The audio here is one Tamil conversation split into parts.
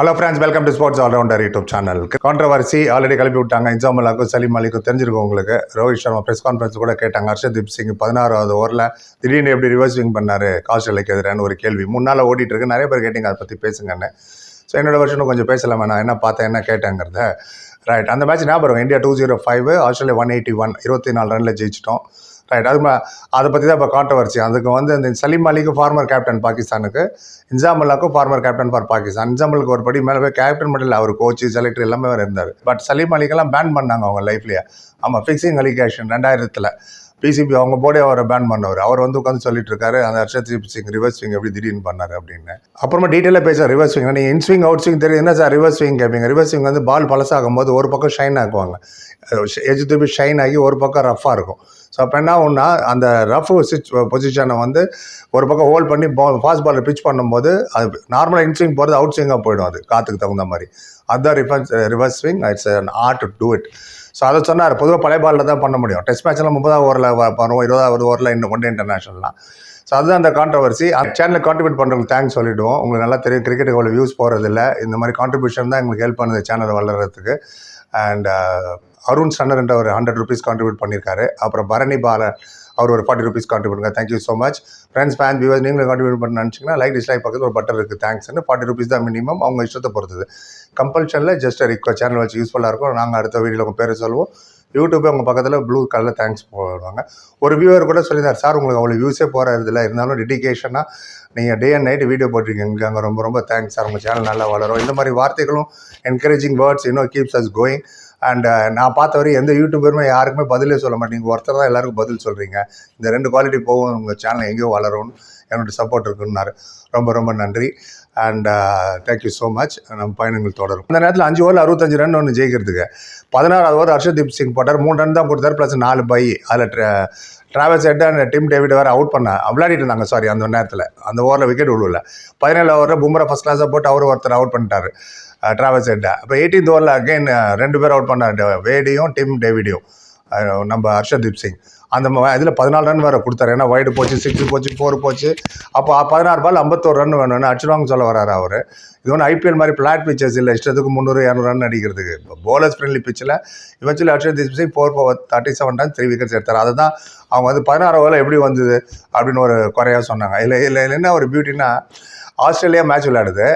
Hello friends welcome to sports allrounder YouTube channel controversy already கிளப்பி விட்டாங்க இன்சாம் அல்லாக்கும் சலீம் அலிக்கும் தெரிஞ்சிருக்கும் உங்களுக்கு. ரோஹித் சர்மா ப்ரெஸ் கான்ஃபரன்ஸ் கூட கேட்டாங்க. ஹர்ஷதீப் சிங் பதினாறாவது ஓவரில் திடீர்னு எப்படி ரிவர்ஸ் பண்ணார்? பண்ணாரு ஆஸ்திரேலியாக்கு எதிரான ஒரு கேள்வி. முன்னால் ஓடிட்டு இருக்கு. நிறைய பேர் கேட்டிங்க அதை பற்றி பேசுங்கன்னு. ஸோ என்னோட வருஷனும் கொஞ்சம் பேசலாமா? நான் என்ன பார்த்தேன் என்ன கேட்டேங்கிறத. ரைட் அந்த மேட்ச் ஞாபகம் India two zero five Australia one eighty one இருபத்தி நாலு ரனில் ஜெயிச்சிட்டோம். ரைட் அது அதை பற்றி தான் இப்போ கான்ட்ரவர்சி அதுக்கு வந்து இந்த சலீம் அலிக்கு ஃபார்மர் கேப்டன் பாகிஸ்தானுக்கு இன்சாம் அல்லாக்கும் ஃபார்மர் கேப்டன் ஃபார் பாகிஸ்தான். இன்சாமலுக்கு ஒரு படி மேலே போய் கேப்டன் மட்டும் இல்லை அவர் கோச்சு செலக்டர் எல்லாமே அவர் இருந்தார். பட் சலீம் அலிக்கெல்லாம் பேன் பண்ணாங்க அவங்க லைஃப்லேயே ஆமாம் ஃபிக்ஸிங் அலிகேஷன் ரெண்டாயிரத்தில். பிசிபி அவங்க போர்டே அவரை பேன் பண்ணவர். அவர் வந்து உட்காந்து சொல்லிட்டு இருக்காரு அந்த ஹர்ஷதீப் சிங் ரிவர்ஸ் ஸ்விங் எப்படி திடீர்னு பண்ணார் அப்படின்னு. அப்புறமா டீட்டெயிலாக பேச ரிவர்ஸ் ஸ்விங் நீங்கள் இன் ஸ்விங் அவுட் ஸ்விங் தெரியும் என்ன சார் ரிவர்ஸ் ஸ்விங் கேட்பீங்க ரிவர்ஸ் ஸ்விங் வந்து பால் பழசாகும் போது ஒரு பக்கம் ஷைன் ஆக்குவாங்க. எஜ் திருப்பி ஷைன் ஆகி ஒரு பக்கம் ரஃப்பாக இருக்கும். அப்போ என்ன ஒன்றா அந்த ரஃப் சிச் பொசிஷனை வந்து ஒரு பக்கம் ஹோல்ட் பண்ணி பால் ஃபாஸ்ட் பாலில் பிச் பண்ணும்போது அது நார்மலாக இன்ஸ்விங் போகிறது அவுட் ஸ்விங்காக போயிடும் அது காற்றுக்கு தகுந்த மாதிரி. அதுதான் reverse reverse swing it's art to do it so அதை சொன்னார். பொதுவாக பழைய பாலில் தான் பண்ண முடியும். டெஸ்ட் மேட்ச்லாம் முப்பதாவது ஓவரில் பண்ணுவோம் இருபதாவது ஓவரில் இன்னும் ஒன் டே இன்டர்நேஷனல்லாம் ஸோ அதுதான் அந்த கான்ட்ரவர்சி அந்த சேனலில் கான்ட்ரிபியூட் பண்ணுறவங்களுக்கு தேங்க்ஸ் சொல்லிவிடுவோம் உங்களுக்கு நல்லா தெரியும் கிரிக்கெட்டுக்கு அவ்வளோ வியூஸ் போகிறதில்ல இந்த மாதிரி கான்ட்ரிபியூஷன் தான் எங்களுக்கு ஹெல்ப் பண்ணுது சேனல் வளர்கிறதுக்கு அண்ட் அருண் சன்னர் என்ற ஒரு ஹண்ட்ரட் ருபீஸ் கான்ட்ரிபியூட் பண்ணியிருக்காரு அப்புறம் பரணி பாலன் அவர் ஒரு ஃபார்ட்டி ருபீஸ் கான்ட்ரிபியூட் பண்ணுங்க thank you so much friends fan viewers நீங்களும் கான்ட்ரிபியூட் பண்ண நினச்சிங்கன்னா லைக் டிஸ்லைக் பக்கத்தில் ஒரு பட்டன் இருக்குது தேங்க்ஸ்னு ஃபார்ட்டி ருபீஸ் தான் மினிமம் அவங்க இஷ்டத்தை பொறுத்தது. கம்பல்ஷனில் ஜஸ்ட் ரிக்வஸ்ட் சேனல் வச்சு யூஸ்ஃபுல்லாக இருக்கும். நாங்கள் அடுத்த வீடியோவில் உங்கள் பேரை சொல்லுவோம். யூடியூப்பே உங்கள் பக்கத்தில் ப்ளூ கலரில் தேங்க்ஸ் போடுவாங்க. ஒரு வியூவர் கூட சொல்லியிருந்தார் சார் உங்களுக்கு அவ்வளோ வியூஸே போகிறதில்ல இருந்தாலும் டெடிக்கேஷனாக நீங்கள் டே அண்ட் நைட்டு வீடியோ போட்டிருக்கீங்க. அங்கே ரொம்ப ரொம்ப தேங்க்ஸ் சார் உங்கள் சேனல் நல்லா வளரும். இந்த மாதிரி வார்த்தைகளும் என்கரேஜிங் வேர்ட்ஸ் இன்னும் keeps us going and uh, நான் பார்த்த வரையும் எந்த யூடியூபருமே யாருக்குமே பதிலே சொல்ல மாட்டேங்க ஒருத்தர் தான் எல்லாருக்கும் பதில் சொல்கிறீங்க இந்த ரெண்டு குவாலிட்டி போகும் உங்கள் சேனல் எங்கேயோ வளரும்னு என்னோட சப்போர்ட் இருக்குன்னாரு. ரொம்ப ரொம்ப நன்றி. அண்ட் தேங்க்யூ ஸோ மச் நம்ம பயணங்கள் தொடரும். இந்த நேரத்தில் அஞ்சு ஓவர் அறுபத்தஞ்சு ரன் ஒன்று ஜெயிக்கிறதுக்கு. பதினாறாவது ஓவர் ஹர்ஷதீப் சிங் போட்டார். மூணு ரன் தான் கொடுத்தாரு ப்ளஸ் நாலு பை அதில் Travis Head and Tim David வேறு அவுட் பண்ண விளையாடிட்டு இருந்தாங்க. சாரி அந்த நேரத்தில். அந்த ஓவரில் விக்கெட் விழுவில். பதினேழு ஓவரில் பும்ரா ஃபஸ்ட் கிளாஸை போட்டு அவர் ஒருத்தர் அவுட் பண்ணிட்டார். டிராவல்ஸ் ஹெட்டை அப்போ எயிட்டீன் ஓவரில் அகைன் ரெண்டு பேர் அவுட் பண்ணார் வேடியும் டிம் டேவிடியும் நம்ம ஹர்ஷதீப் சிங். அந்த இதில் பதினாலு ரன் வேறு கொடுத்தாரு. ஏன்னா ஒய்டு போச்சு சிக்ஸ் போச்சு ஃபோர் போச்சு. அப்போ பதினாறு பால் ஐம்பத்தோரு ரன் வேணும்னு அடிச்சிடுவாங்க சொல்ல வராரு அவர். இது ஒன்று ஐபிஎல் மாதிரி பிளாட் பிச்சர்ஸ் இல்லை. இஷ்டத்துக்கு முந்நூறு இரநூறு ரன் அடிக்கிறதுக்கு. இப்போ போலர்ஸ் ஃப்ரெண்ட்லி பிச்சில் இவச்சுவலி Harshdeep Singh four four thirty seven run three wickets எடுத்தார். அதை தான் அவங்க வந்து பதினாறு ஓவரில் எப்படி வந்தது அப்படின்னு ஒரு குறையாக சொன்னாங்க. இல்லை இல்லை இல்லை என்ன ஒரு பியூட்டினா ஆஸ்திரேலியா மேட்ச் விளையாடுது.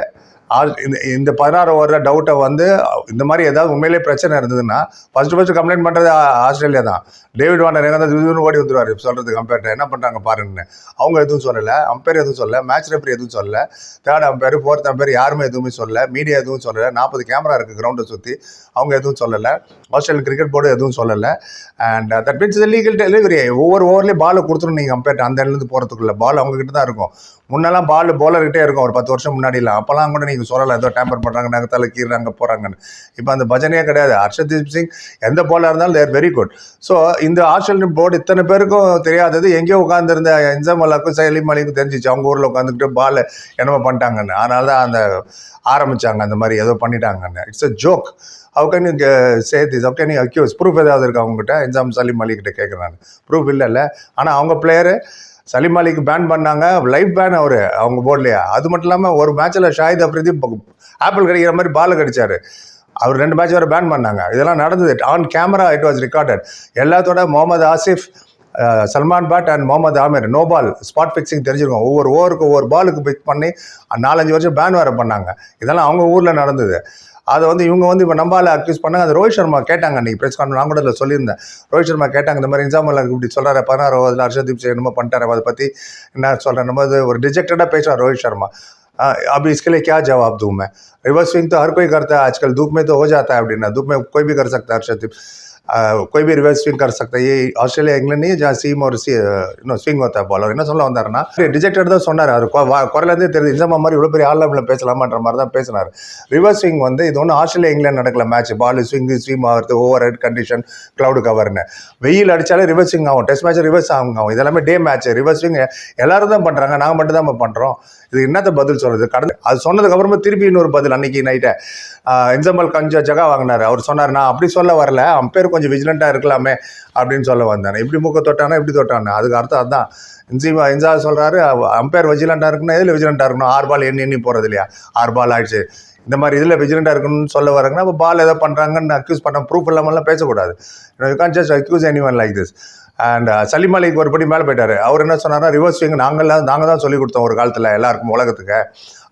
இந்த இந்த பதினாறு ஓவரில் டவுட்டை வந்து இந்த மாதிரி ஏதாவது உண்மையிலே பிரச்சனை இருந்ததுன்னா ஃபஸ்ட்டு ஃபஸ்ட்டு கம்ப்ளைண்ட் பண்ணுறது ஆஸ்திரேலியா தான். டேவிட் வாண்டர் எங்கே இதுன்னு ஓடி வந்துருவார் சொல்கிறது கம்பேர்ட் என்ன பண்ணுறாங்க பாருங்கன்னு. அவங்க எதுவும் சொல்லலை அம்பேர் எதுவும் சொல்லலை மேட்ச் ரெஃபரி எதுவும் சொல்லலை. தேர்ட் அம்பேர் ஃபோர்த் அம்பேர் யாருமே எதுவுமே சொல்லலை மீடியா எதுவும் சொல்லலை. நாற்பது கேமரா இருக்குது கிரவுண்டை சுற்றி அவங்க எதுவும் சொல்லலை. ஆஸ்திரேலியன் கிரிக்கெட் போர்டு எதுவும் சொல்லலை. And that means legal delivery ஒவ்வொரு ஓவர்லேயும் பாலை கொடுத்துரும் நீங்கள் கம்பேர்ட் அந்த இடத்துலேருந்து போகிறதுக்குள்ள பால் அவங்ககிட்ட தான் இருக்கும். முன்னெல்லாம் பால் போலர்கிட்டே இருக்கும் ஒரு பத்து வருஷம் முன்னாடிலாம். அப்போல்லாம் கூட நீங்கள் சொல்லலை ஏதோ டேம்பர் பண்ணுறாங்க நாங்கள் தலை கீறாங்க போகிறாங்கன்னு இப்போ அந்த பஜனையே கிடையாது. ஹர்ஷதீப் சிங் எந்த போலாக இருந்தாலும் தேர் வெரி குட் ஸோ இந்த ஆஸ்திரேலியன் போர்டு இத்தனை பேருக்கும் தெரியாதது எங்கேயோ உட்காந்துருந்த இன்சமல்லாக்கும் சலீம் அலிக்கும் தெரிஞ்சிச்சு. அவங்க ஊரில் உட்காந்துக்கிட்டு பால் என்னமோ பண்ணிட்டாங்கன்னு. அதனால தான் அந்த ஆரம்பித்தாங்க அந்த மாதிரி ஏதோ பண்ணிட்டாங்கன்னு. It's a joke how can you say this how can you accuse proof ஏதாவது இருக்கா அவங்ககிட்ட இன்சாம் சலீம் அலிக்கிட்ட கேட்குறாங்க கேட்குறேன் ப்ரூஃப் இல்லைல்ல ஆனால் அவங்க பிளேயரு சலீம் அலிக்கு பேன் பண்ணாங்க. லைஃப் பேன் அவர் அவங்க போர்ட்லையா அது மட்டும் இல்லாமல் ஒரு மேட்ச்சில் ஷாஹித் அப்ரிதி ஆப்பிள் கிடைக்கிற மாதிரி பால் கடிச்சாரு. அவர் ரெண்டு மேட்ச் வரை பேன் பண்ணாங்க. இதெல்லாம் நடந்தது. On camera it was recorded எல்லாத்தோட Mohammad Asif Salman Butt and Mohammad Amir. No ball spot fixing தெரிஞ்சிருக்கும். ஒவ்வொரு ஓவருக்கு ஒவ்வொரு பாலுக்கு பிக் பண்ணி நாலஞ்சு வருஷம் பேன் வேறு பண்ணாங்க. இதெல்லாம் அவங்க ஊரில் நடந்தது. அதை வந்து இவங்க வந்து இப்போ நம்பால அக்யூஸ் பண்ணாங்க அது ரோஹித் சர்மா கேட்டாங்க அன்றைக்கி ப்ரெஸ் கான்ஃபரன்ஸ் நான் கூட இதில் சொல்லியிருந்தேன் ரோஹித் சர்மா கேட்டாங்க இந்த மாதிரி இன்சாம் அல்லாஹ் இப்படி சொல்கிறாரு பதினாறு ஓவரில் ஹர்ஷதீப் சிங் என்னமோ பண்ணிட்டாரு அதை பற்றி என்ன சொல்கிறேன் நம்ம அது ஒரு டிஜெக்டடாக பேசுகிறார் ரோஹித் शर्मा आ, अब इसके लिए क्या जवाब दूँ मैं रिवर्स स्विंग तो हर कोई करता है आजकल धूप में तो हो जाता है அப்படின்னா धूप में कोई भी कर सकता है हर्षदीप आ, कोई भी रिवर्स स्विंग कर सकता है ये ஆஸ்திரேலியா इंग्लैंड नहीं है जहाँ सीम और सी இன்னும் ஸ்விங் होता है बॉलर என்ன சொல்ல வந்தாருன்னா டிஜெக்டட் தான் சொன்னார் அவர் கொ- வா- குரலேருந்தே தெரியுது இன்சமா மாதிரி இவ்வளோ பெரிய ஆள் பேசலாமான்ற மாதிரி தான் பேசினார் ரிவர்ஸ் ஸ்விங் வந்து இது ஒன்றும் ஆஸ்திரேலியா இங்கிலாந்து நடக்கல மேட்ச் பால் ஸ்விங் ஸ்விம் ஆகிறது ஓவர் ஹெட் கண்டிஷன் க்ளவுடு கவர்னு வெயில் அடிச்சாலே ரிவர்ஸ் ஸ்விங் ஆகும் டெஸ்ட் மேட்ச் ரிவர்ஸ் ஆகும் ஆகும் இதெல்லாமே டே மேட்ச் ரிவர்ஸ் ஸ்விங் எல்லாரும் தான் பண்ணுறாங்க நாங்கள் மட்டும் தான் பண்ணுறோம் இது என்னத்த பதில் சொல்றது கடந்து அது சொன்னதுக்கு அப்புறமா திருப்பி இன்னொரு பதில் அன்னைக்கு நைட்டை இன்சமல் கொஞ்சம் ஜகா வாங்கினார் அவர் சொன்னார் நான் அப்படி சொல்ல வரல அம்பேர் கொஞ்சம் விஜிலண்ட்டாக இருக்கலாமே அப்படின்னு சொல்ல வந்தேன். இப்படி மூக்க தொட்டானா இப்படி தொட்டானே? அதுக்கு அர்த்தம் அதான். இன்சிமா இன்சா சொல்கிறாரு அம்பேர் விஜிலண்ட்டாக இருக்கணும் எதில் விஜிலண்ட்டாக இருக்கணும்? ஆறு பால் எண்ணி எண்ணி போகிறது இல்லையா? ஆறு பால் ஆயிடுச்சு. இந்த மாதிரி இதில் விஜிலண்ட்டாக இருக்கணும்னு சொல்ல வராங்கன்னா அப்போ பால் ஏதோ பண்ணுறாங்கன்னு அக்யூஸ் பண்ண ப்ரூஃப் இல்லாமல்லாம் பேசக்கூடாது. You can't just accuse anyone like this and Salim அலிக்கு ஒரு படி மேலே போயிட்டார். அவர் என்ன சொன்னார்னா ரிவர்ஸ் ஸ்விங் நாங்கள்லாம் நாங்கள் தான் சொல்லி கொடுத்தோம் ஒரு காலத்தில் எல்லாருக்கும் உலகத்துக்கு.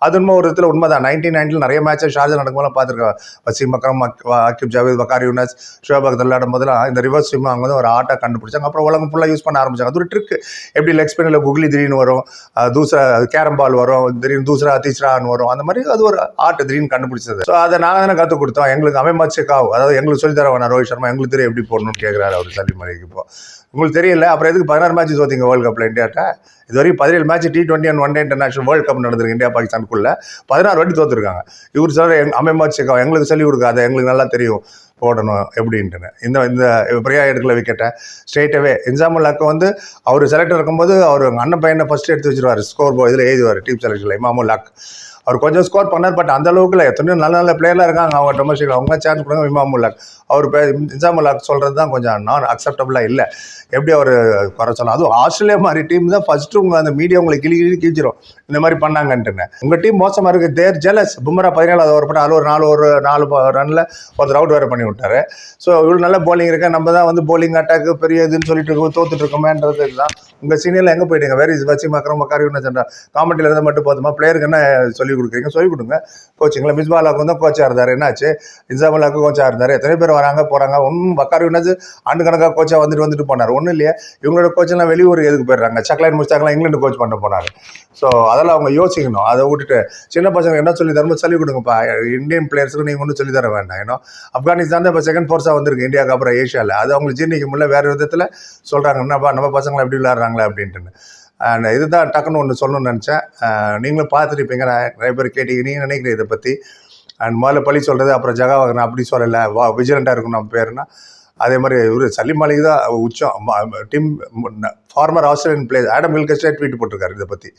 அது உண்மை ஒரு விதத்தில் உண்மை தான் நைன்டீன் நைன்ட்டில் நிறைய மேட்சஸ் ஷார்ஜா நடக்கும்போது பார்த்துருக்கேன். வசீம் அக்ரம் அக்கிப் ஜாவேத் பக்கார் யூனஸ் ஷோபக் அக்தர் விளையாடும் போதெல்லாம் இந்த ரிவர்ஸ் ஸ்விம் அவங்க வந்து ஒரு ஆட்டை கண்டுபிடிச்சாங்க. அப்புறம் உலகம் ஃபுல்லாக யூஸ் பண்ண ஆரம்பிச்சாங்க. அது ஒரு ட்ரிக் எப்படி லெக் ஸ்பின்னில் குக்லி திடீர்னு வரும் தூசரா கேரம் பால் வரும் திடீர்னு தூசரா தீசரான்னு வரும். அந்த மாதிரி அது ஒரு ஆட்டு திடீர்னு கண்டுபிடிச்சது. ஸோ அதை நாங்கள் தானே கற்றுக் கொடுத்தோம். எங்களுக்கு அமைமாச்சுக்காவும் காவ். அதாவது எங்களுக்கு சொல்லி தர வேணாம் ரோஹித் சர்மா. எங்களுக்கு தெரியும் எப்படி போடணும்னு கேட்குறாரு அவர் சலீம் அலிக்கு இப்போ உங்களுக்கு தெரியல. அப்புறம் எதுக்கு பதினாறு மேட்ச் தோத்திங்க வேர்ல்டு கப்பில் இந்தியாட்ட இது வரைக்கும் பதினேழு match T twenty and one day international world cup நடந்திருக்கு இந்தியா பாகிஸ்தானுக்குள்ள பதினாறு வாட்டி தோத்துருக்காங்க. இவர் சார் எங் அமேமத் எங்களுக்கு சொல்லி கொடுக்காத எங்களுக்கு நல்லா தெரியும். போடணும் எப்படின்ட்டுன்னு. இந்த இந்த பிரியா எடுக்கல விக்கெட்டை ஸ்ட்ரெயிட்டாகவே இன்சாமுல் ஹக்கு வந்து அவர் செலக்டர் இருக்கும்போது அவர் அண்ணன் பையனை ஃபஸ்ட்டு எடுத்து வச்சிருவார். ஸ்கோர் போ இதில் எழுதுவார் டீம் செலக்ஷனில் இமாமுல் அக் அவர் கொஞ்சம் ஸ்கோர் பண்ணார் பட் அந்த அளவுக்கு இல்லை. எத்தனையோ நல்ல நல்ல பிளேயர்லாம் இருக்காங்க. அவங்க டொமஸ்டிக் அவங்க சான்ஸ் கொடுங்க இமாமுல் அவர் பே இன்சாமுல் சொல்கிறது தான் கொஞ்சம் நான் அக்செப்டபுளாக இல்லை. எப்படி அவர் குறை சொல்லலாம் அதுவும் ஆஸ்திரேலியா மாதிரி டீம் தான் ஃபஸ்ட்டு உங்கள் அந்த மீடியா உங்களை கிளி கிளி கிழிச்சிரும். இந்த மாதிரி பண்ணாங்கன்ட்டுன்னு உங்கள் டீம் மோசமாக இருக்குது தேர் ஜெலஸ் பும்ரா பதினேழாவது ஓவர் பண்ண அது ஒரு நாலு ஒரு நாலு ரனில் ஒருத்தர் அவுட் வேற பண்ணி விட்டாரு. ஸோ இவ்வளோ நல்ல போலிங் இருக்கா. நம்ம தான் வந்து போலிங் அட்டாக் பெரிய இதுன்னு சொல்லிட்டு இருக்கோம். தோத்துட்டு இருக்கோமேன்றது தான் உங்கள் சீனியரில் எங்கே போயிட்டீங்க? வேறு வச்சு மக்கரம் மக்காரி சொன்னா காமெடியில் இருந்தால் மட்டும் போதுமா? பிளேயருக்கு என்ன சொல்லி கொடுக்குறீங்க சொல்லி கொடுங்க. கோச்சிங்களா மிஸ்பாலாக்கு வந்து கோச்சாக இருந்தார் என்னாச்சு? இன்சாமலாவுக்கு கோச்சாக இருந்தார் எத்தனை பேர் வராங்க போகிறாங்க ஒன்றும் பக்காரி என்னாச்சு ஆண்டு கணக்காக கோச்சாக வந்துட்டு வந்துட்டு போனார். ஒன்றும் இல்லையா. இவங்களோட கோச்செல்லாம் வெளியூர் எதுக்கு போயிடுறாங்க? சக்லைன் முடிச்சாங்களா இங்கிலாந்து கோச் பண்ண போனாங்க ஸோ அதெல்லாம் அவங்க யோசிக்கணும். அதை விட்டுட்டு சின்ன பசங்க என்ன சொல்லி தரமோ சொல்லி கொடுங்கப்பா. இந்தியன் பிளேயர்ஸுக்கு நீங்கள் ஒன்றும் சொல்லி தர வேண்டாம். ஏன்னா ஆப்கானிஸ்தான் தான் இப்போ செகண்ட் ஃபோர்ஸாக வந்திருக்கு. இந்தியாவுக்கு அப்புறம் ஏஷியாவில் அது அவங்களுக்கு ஜீர்ணிக்க முடியல வேறு விதத்தில் சொல்கிறாங்க என்னப்பா நம்ம பசங்களை எப்படி விளையாடுறாங்களே அப்படின்ட்டுன்னு. இதுதான் டக்குன்னு ஒன்று சொல்லணும்னு நினச்சேன். நீங்களும் பார்த்துருப்பீங்க. நான் நிறைய பேர் கேட்டீங்க. நீங்கள் நினைக்கிறீங்க இதை பற்றி அண்ட் முதல்ல பழி சொல்கிறது அப்புறம் ஜகாவாக அப்படி சொல்லலை. வா விஜிலண்ட்டாக இருக்கும் நம்ம பேருனா அதே மாதிரி இவர் சலீம் மாலிக் தான் உச்சம். Team former Australian player Adam Gilchrist tweet போட்டிருக்காரு இதை பற்றி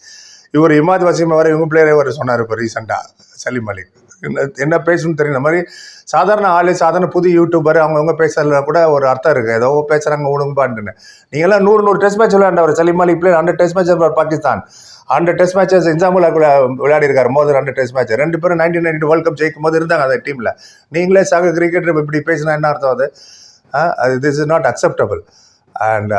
இவர் இமாத் வசீம் அவர் இவங்க பிளேயரே அவர் சொன்னார் இப்போ ரீசெண்டாக சலீம் அலிக் என்ன என்ன பேசணும்னு தெரியும் இந்த மாதிரி சாதாரண ஆள் சாதாரண புது யூடியூபர் அவங்கவுங்க பேசுறதுல கூட ஒரு அர்த்தம் இருக்குது ஏதோ பேசுகிறாங்க விடுங்கப்பான்ட்டுன்னு நீங்களாம் நூறு நூறு test match விளையாண்டவர். Salim Malik player hundred test match Pakistan hundred test matches example விளையாடி இருக்காரு மோதல் ஹண்ட்ரட் டெஸ்ட் மேட்ச் ரெண்டு பேரும் நைன்டீன் நைன்டி வேர்ல்ட் கப் ஜெயிக்கும் போது இருந்தாங்க அந்த டீமில் நீங்களே சக கிரிக்கெட் இப்படி பேசினா என்ன அர்த்தம் அது? அது this is not acceptable and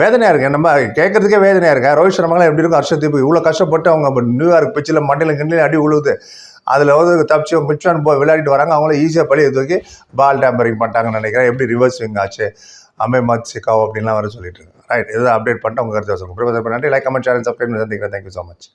வேதனையாக இருக்கு நம்ம கேட்கறதுக்கே வேதனையாக இருக்கு ரோஹித் சர்மாலாம் எப்படி இருக்கும்? ஹர்ஷதீப் இவ்வளோ கஷ்டப்பட்டு அவங்க நியூயார்க் பிச்சில் மண்டையில் கிண்டில அடி உழுவுது. அதில் வந்து தப்பிச்சு பிச்சான் போய் விளையாடிட்டு வராங்க. அவங்களும் ஈஸியாக பழைய தூக்கி பால் டேம்பரிங் பண்ணிட்டாங்கன்னு நினைக்கிறேன். எப்படி ரிவர்ஸ் ஸ்விங் ஆச்சு? அமேமத் சிக்காவோ அப்படின்லாம் வர சொல்லிட்டு இருக்கேன் ரைட் இதை அப்டேட் பண்ணிட்டு உங்கள் கருத்து வச்சுருக்கோம் நன்றி. லைக் கமெண்ட் சேனல் சப்ஸ்கிரைப் சந்திக்கிறேன் தேங்க்யூ ஸோ மச்